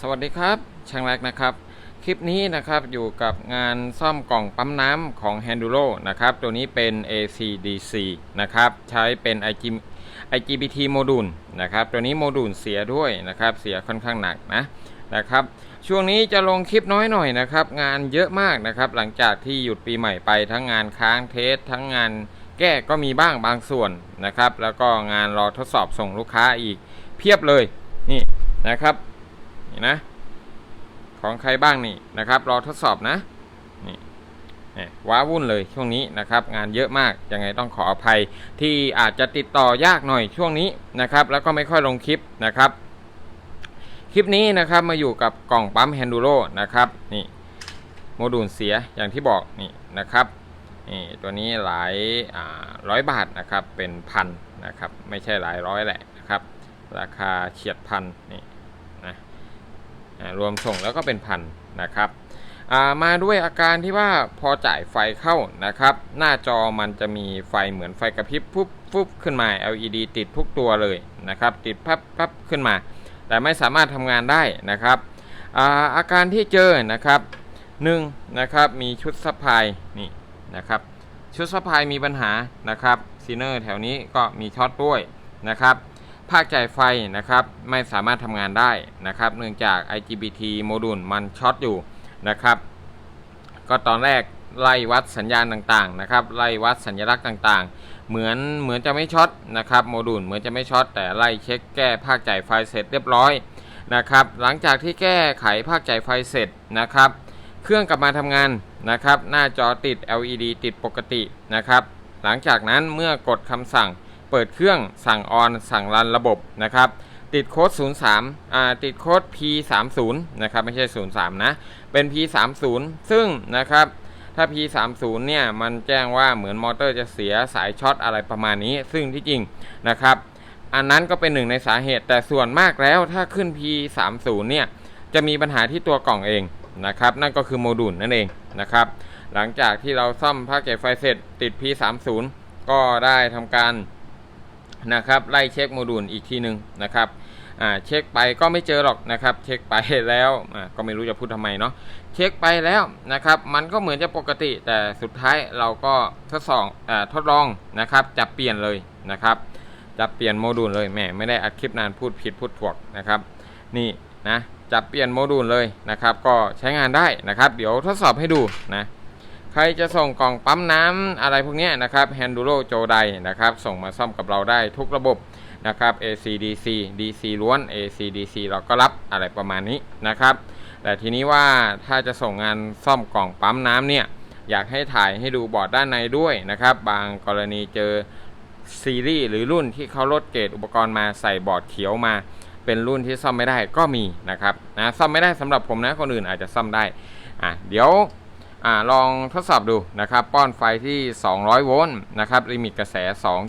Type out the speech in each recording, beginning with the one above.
สวัสดีครับช่างแรกนะครับ คลิปนี้นะครับอยู่กับงานซ่อมกล่องปั๊มน้ำของ Handuro นะครับ ตัวนี้เป็น ACDC นะครับ ใช้เป็น IG IGBT โมดูลนะครับ ตัวนี้โมดูลเสียด้วยนะครับ เสียค่อนข้างหนักนะนะครับ ช่วงนี้จะลงคลิปน้อยหน่อยนะครับ งานเยอะมากนะครับ หลังจากที่หยุดปีใหม่ไปทั้งงานค้างเทส ทั้งงานแก้ก็มีบ้างบางส่วนนะครับ แล้วก็งานรอทดสอบส่งลูกค้าอีกเพียบเลยนี่นะครับ นี่นะ ของใครบ้างนี่นะครับรอทดสอบนะนี่ว้าวุ่นเลยช่วงนี้นะครับงานเยอะมากยังไงต้องขออภัยที่อาจจะติดต่อยากหน่อยช่วงนี้นะครับ แล้วก็ไม่ค่อยลงคลิปนะครับ คลิปนี้นะครับมาอยู่กับกล่องปั๊มแฮนดูโรนะครับนี่โมดูลเสียอย่างที่บอกนี่นะครับนี่ตัวนี้หลายร้อยบาทนะครับเป็นพันนะครับไม่ใช่หลายร้อยแหละนะครับ ราคาเฉียดพันนี่ รวมส่งแล้วก็เป็นพันนะครับมาด้วยอาการที่ว่าพอจ่ายไฟเข้านะครับ หน้าจอมันจะมีไฟเหมือนไฟกระพริบปุ๊บปุ๊บขึ้นมา LED ติดทุกตัวเลยนะครับ ติดพับพับขึ้นมา แต่ไม่สามารถทำงานได้นะครับอาอาการที่เจอนะครับหนึ่งนะครับมีชุดซัพพลายนี่นะครับชุดซัพพลายมีปัญหานะครับซีเนอร์แถวนี้ก็มีช็อตด้วยนะครับ ภาคจ่ายไฟนะครับไม่สามารถทำงานได้นะครับเนื่องจาก IGBT โมดูลมันช็อตอยู่นะครับ ก็ตอนแรกไล่วัดสัญญาณต่างๆนะครับไล่วัดสัญลักษณ์ต่างๆ เหมือนเหมือนจะไม่ช็อตนะครับโมดูลเหมือนจะไม่ช็อตแต่ไล่เช็คแก้ภาคจ่ายไฟเสร็จเรียบร้อยนะครับ หลังจากที่แก้ไขภาคจ่ายไฟเสร็จนะครับ เครื่องกลับมาทำงานนะครับ หน้าจอติด LED ติดปกตินะครับ หลังจากนั้นเมื่อกดคำสั่ง เปิดเครื่องสั่งออนสั่งรันระบบนะครับ ติดโค้ด 03อ่าติดโค้ด P30 นะครับไม่ใช่ 03 นะ เป็น P30 ซึ่งนะครับถ้า P30 เนี่ยมันแจ้งว่าเหมือนมอเตอร์จะเสียสายช็อตอะไรประมาณนี้ ซึ่งที่จริงนะครับ อันนั้นก็เป็นหนึ่งในสาเหตุแต่ส่วนมากแล้วถ้าขึ้น P30 เนี่ยจะมีปัญหาที่ตัวกล่องเองนะครับนั่นก็คือโมดูลนั่นเองนะครับ หลังจากที่เราซ่อมภาคเก็บไฟเสร็จติด P30 ก็ได้ทำการ นะครับไล่เช็คโมดูลอีกทีหนึ่งนะครับเช็คไปก็ไม่เจอหรอกนะครับ เช็คไปแล้วก็ไม่รู้จะพูดทำไมเนาะเช็คไปแล้วนะครับ มันก็เหมือนจะปกติ แต่สุดท้ายเราก็ทดสอบทดลองนะครับจะเปลี่ยนเลยนะครับ จะเปลี่ยนโมดูลเลยแหมไม่ได้อัดคลิปนานพูดผิดพูดถวกนะครับ นี่นะจะเปลี่ยนโมดูลเลยนะครับ ก็ใช้งานได้นะครับ เดี๋ยวทดสอบให้ดูนะ ใครจะส่งกล่องปั๊มน้ำอะไรพวกนี้นะครับ Handuro โจไดนะครับส่งมาซ่อมกับเราได้ทุกระบบนะครับ AC DC DC ล้วน AC DC เราก็รับอะไรประมาณนี้นะครับ แต่ทีนี้ว่าถ้าจะส่งงานซ่อมกล่องปั๊มน้ำเนี่ยอยากให้ถ่ายให้ดูบอร์ดด้านในด้วยนะครับ บางกรณีเจอซีรีส์หรือรุ่นที่เขาลดเกรดอุปกรณ์มาใส่บอร์ดเขียวมา เป็นรุ่นที่ซ่อมไม่ได้ก็มีนะครับนะซ่อมไม่ได้สำหรับผมนะคนอื่นอาจจะซ่อมได้อะเดี๋ยว อ่าลองทดสอบดูนะครับ ป้อนไฟที่ 200 โวลต์นะครับลิมิตกระแส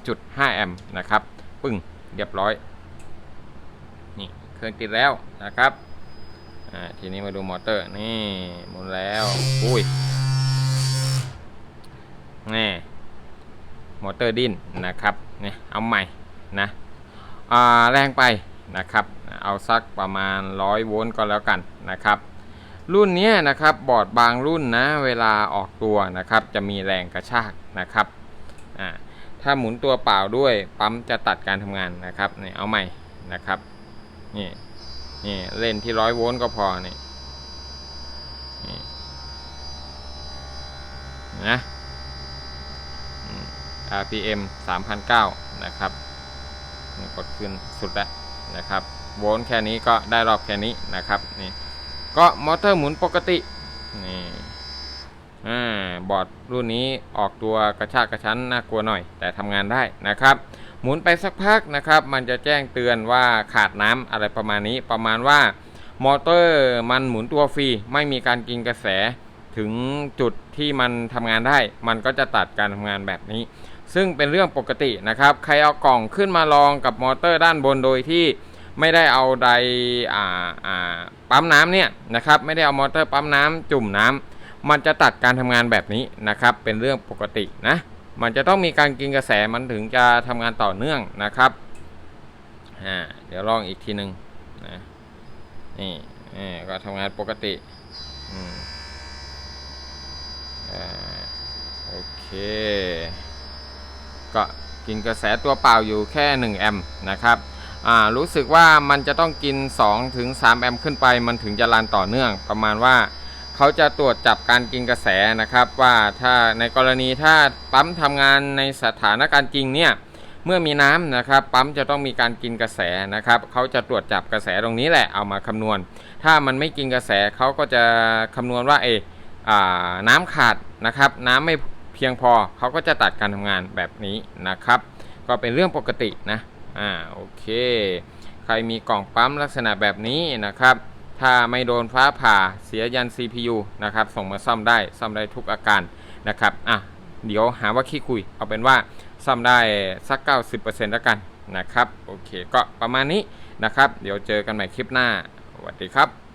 2.5 แอมป์นะครับปึ้งเรียบร้อย นี่เครื่องติดแล้วนะครับอ่าทีนี้มาดูมอเตอร์นี่หมุนแล้วอุ้ยนี่มอเตอร์ดิ้นนะครับเนี่ยเอาใหม่นะอ่าแรงไปนะครับ เอาสักประมาณ 100 โวลต์ก็แล้วกันนะครับ รุ่นนี้นะครับบอร์ดบางรุ่นนะเวลาออกตัวนะครับจะมีแรงกระชากนะครับอ่าถ้าหมุนตัวเปล่าด้วยปั๊มจะตัดการทำงานนะครับนี่เอาใหม่นะครับนี่นี่เล่นที่ร้อยโวลต์ก็พอนี่นะอืม RPM 3,009นะครับกดขึ้นสุดแล้วนะครับ โวลต์แค่นี้ก็ได้รอบแค่นี้นะครับนี่ ก็มอเตอร์หมุนปกตินี่อ่าบอร์ดรุ่นนี้ออกตัวกระชากกระชั้นน่ากลัวหน่อย แต่ทำงานได้นะครับ หมุนไปสักพักนะครับ มันจะแจ้งเตือนว่าขาดน้ำอะไรประมาณนี้ ประมาณว่ามอเตอร์มันหมุนตัวฟรี ไม่มีการกินกระแสถึงจุดที่มันทำงานได้ มันก็จะตัดการทำงานแบบนี้ ซึ่งเป็นเรื่องปกตินะครับ ใครเอากล่องขึ้นมาลองกับมอเตอร์ด้านบนโดยที่ ไม่ได้เอาไดอ่าอ่าปั๊มน้ำเนี่ยนะครับไม่ได้เอามอเตอร์ปั๊มน้ำจุ่มน้ำมันจะตัดการทำงานแบบนี้นะครับเป็นเรื่องปกตินะมันจะต้องมีการกินกระแสมันถึงจะทำงานต่อเนื่องนะครับอ่าเดี๋ยวลองอีกทีหนึ่งนะนี่อ่าก็ทำงานปกติอืมอ่าโอเคก็กินกระแสตัวเปล่าอยู่แค่ 1 แอมป์นะครับ อ่ารู้สึกว่ามันจะต้องกิน2ถึง3แอมป์ขึ้นไป มันถึงจะรันต่อเนื่อง ประมาณว่าเขาจะตรวจจับการกินกระแสนะครับ ว่าถ้าในกรณีถ้าปั๊มทำงานในสถานการณ์จริงเนี่ยเมื่อมีน้ำนะครับ ปั๊มจะต้องมีการกินกระแสนะครับเขาจะตรวจจับกระแสตรงนี้แหละเอามาคำนวณ ถ้ามันไม่กินกระแสเขาก็จะคำนวณว่าเอออ่าน้ำขาดนะครับ น้ำไม่เพียงพอเขาก็จะตัดการทำงานแบบนี้นะครับ ก็เป็นเรื่องปกตินะ อ่าโอเค ใครมีกล่องปั๊มลักษณะแบบนี้นะครับ ถ้าไม่โดนฟ้าผ่าเสียยัน CPU นะครับ ส่งมาซ่อมได้ซ่อมได้ทุกอาการนะครับอะเดี๋ยวหาว่าขี้คุย เอาเป็นว่าซ่อมได้สัก 90%แล้วกันนะครับ โอเค ก็ประมาณนี้นะครับ เดี๋ยวเจอกันใหม่คลิปหน้าสวัสดีครับ